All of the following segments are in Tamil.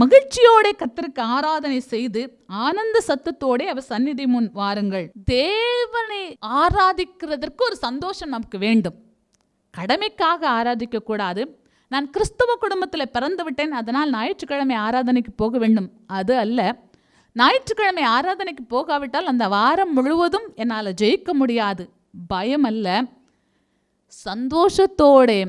மகிழ்ச்சியோட கத்திற்கு ஆராதனை செய்து ஆனந்த சத்தத்தோட அவர் சந்நிதி முன் வாருங்கள். தேவனை ஆராதிக்கிறதற்கு ஒரு சந்தோஷம் நமக்கு வேண்டும். கடமைக்காக ஆராதிக்க கூடாது. நான் கிறிஸ்தவ குடும்பத்தில் பிறந்து விட்டேன் அதனால் ஞாயிற்றுக்கிழமை ஆராதனைக்கு போக வேண்டும். அது அல்ல ஞாயிற்றுக்கிழமை ஆராதனைக்கு போகாவிட்டால் அந்த வாரம் முழுவதும் என்னால் ஜெயிக்க முடியாது. பயம் அல்ல. சந்தோஷத்தோட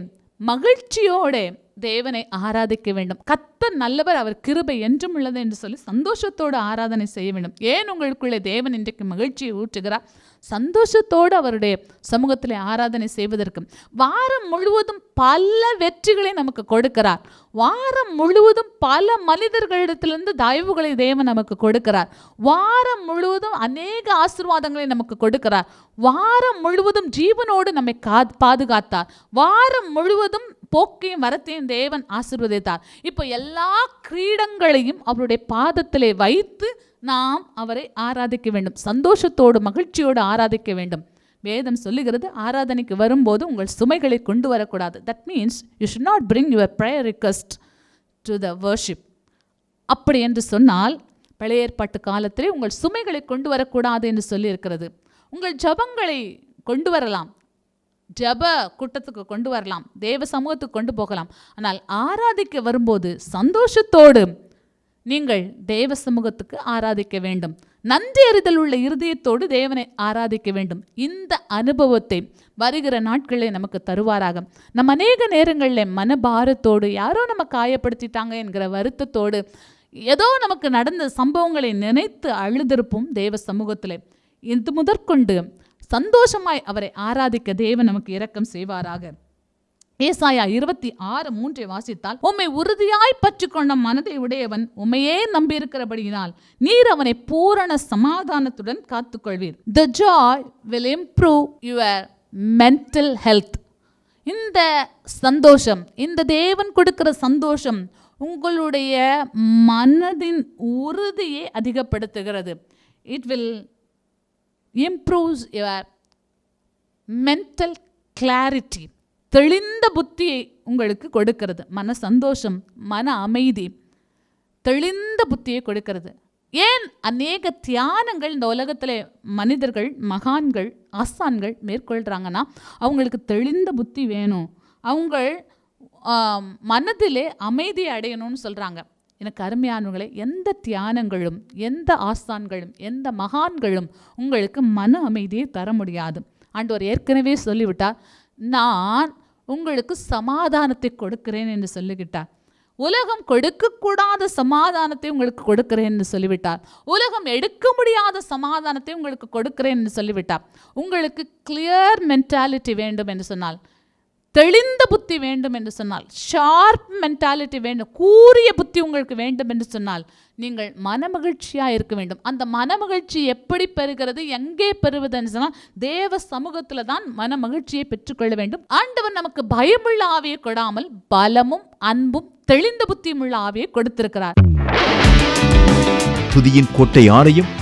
மகிழ்ச்சியோட தேவனை ஆராதிக்க வேண்டும். கத்த நல்லவர் அவர் கிருபை என்றும் உள்ளது என்று சொல்லி சந்தோஷத்தோடு ஆராதனை செய்ய வேண்டும். ஏன் உங்களுக்குள்ளே தேவன் இன்றைக்கு மகிழ்ச்சியை ஊற்றுகிறார் சந்தோஷத்தோடு அவருடைய சமூகத்தில் ஆராதனை செய்வதற்கு. வாரம் முழுவதும் பல வெற்றிகளை நமக்கு கொடுக்கிறார். வாரம் முழுவதும் பல மனிதர்களிடத்திலிருந்து தயவுகளை தேவன் நமக்கு கொடுக்கிறார். வாரம் முழுவதும் அநேக ஆசீர்வாதங்களை நமக்கு கொடுக்கிறார். வாரம் முழுவதும் ஜீவனோடு நம்மை கா பாதுகாத்தார். வாரம் முழுவதும் போக்கையும் வரத்தையும் தேவன் ஆசிர்வதித்தார். இப்போ எல்லா கிரீடங்களையும் அவருடைய பாதத்திலே வைத்து நாம் அவரை ஆராதிக்க வேண்டும். சந்தோஷத்தோடு மகிழ்ச்சியோடு ஆராதிக்க வேண்டும். வேதம் சொல்லுகிறது ஆராதனைக்கு வரும்போது உங்கள் சுமைகளை கொண்டு வரக்கூடாது. That means you should not bring your prayer request to the worship அப்படி என்று சொன்னால் பழைய ஏற்பாட்டு காலத்திலே உங்கள் சுமைகளை கொண்டு வரக்கூடாது என்று சொல்லியிருக்கிறது. உங்கள் ஜபங்களை கொண்டு வரலாம். ஜப கூட்டத்துக்கு கொண்டு வரலாம் தேவ சமூகத்துக்கு கொண்டு போகலாம். ஆனால் ஆராதிக்க வரும்போது சந்தோஷத்தோடு நீங்கள் தேவ சமூகத்துக்கு ஆராதிக்க வேண்டும். நன்றி அறிதல் உள்ள இருதயத்தோடு தேவனை ஆராதிக்க வேண்டும். இந்த அனுபவத்தை வருகிற நாட்களில் நமக்கு தருவாராக. நம்ம அநேக நேரங்களில் மனபாரத்தோடு யாரோ நம்ம காயப்படுத்திட்டாங்க என்கிற வருத்தத்தோடு ஏதோ நமக்கு நடந்த சம்பவங்களை நினைத்து அழுதிருப்போம் தேவ சமூகத்தில். இது முதற்கொண்டு சந்தோஷமாய் அவரை ஆராதிக்க தேவன் நமக்கு இரக்கம் செய்வாராக. ஏசாயா இருபத்தி ஆறு மூன்றை வாசித்தால் உம்மை உறுதியாய் பற்றிக்கொண்ட மனதை உடையவன் உம்மையே நம்பியிருக்கிறபடியினால் நீர் அவனை பூரண சமாதானத்துடன் காத்துக்கொள்வீர். The joy will improve your mental health இந்த சந்தோஷம் இந்த தேவன் கொடுக்கிற சந்தோஷம் உங்களுடைய மனதின் உறுதியை அதிகப்படுத்துகிறது. It will improves your mental clarity தெளிந்த புத்தியை உங்களுக்கு கொடுக்கிறது. மன சந்தோஷம் மன அமைதி தெளிந்த புத்தியை கொடுக்கிறது. ஏன்? அநேக தியானங்கள் இந்த உலகத்தில் மனிதர்கள் மகான்கள் ஆசான்கள் மேற்கொள்கிறாங்கன்னா அவங்களுக்கு தெளிந்த புத்தி வேணும். அவங்க மனதிலே அமைதி அடையணும்னு சொல்கிறாங்க எனக்கு அருமையானவர்களே எந்த தியானங்களும் எந்த ஆஸ்தான்களும் எந்த மகான்களும் உங்களுக்கு மன அமைதியை தர முடியாது. ஆண்டவர் ஏற்கனவே சொல்லிவிட்டார் நான் உங்களுக்கு சமாதானத்தை கொடுக்கிறேன் என்று சொல்லிவிட்டார். உலகம் கொடுக்கக்கூடாத சமாதானத்தை உங்களுக்கு கொடுக்கிறேன் என்று சொல்லிவிட்டார். உலகம் எடுக்க முடியாத சமாதானத்தை உங்களுக்கு கொடுக்கிறேன் என்று சொல்லிவிட்டார். உங்களுக்கு கிளியர் மென்டாலிட்டி வேண்டும் என்று சொன்னால் தெளிந்த புத்தி வேண்டும் என்று சொன்னால் ஷார்ப் மென்டாலிட்டி வேண்டும் கூரிய புத்தி உங்களுக்கு வேண்டும் என்று சொன்னால் நீங்கள் மனமகிழ்ச்சியாக இருக்க வேண்டும். அந்த மனமகிழ்ச்சி எப்படி பெறுகிறது எங்கே பெறுவதுன்னு சொன்னால் தேவ சமூகத்தில் தான் மனமகிழ்ச்சியை பெற்றுக்கொள்ள வேண்டும். ஆண்டவர் நமக்கு பயமுள்ள ஆவியை கொடாமல் பலமும் அன்பும் தெளிந்த புத்தியும் உள்ள ஆவியை கொடுத்திருக்கிறார். புதியின் கோட்டை ஆலயம்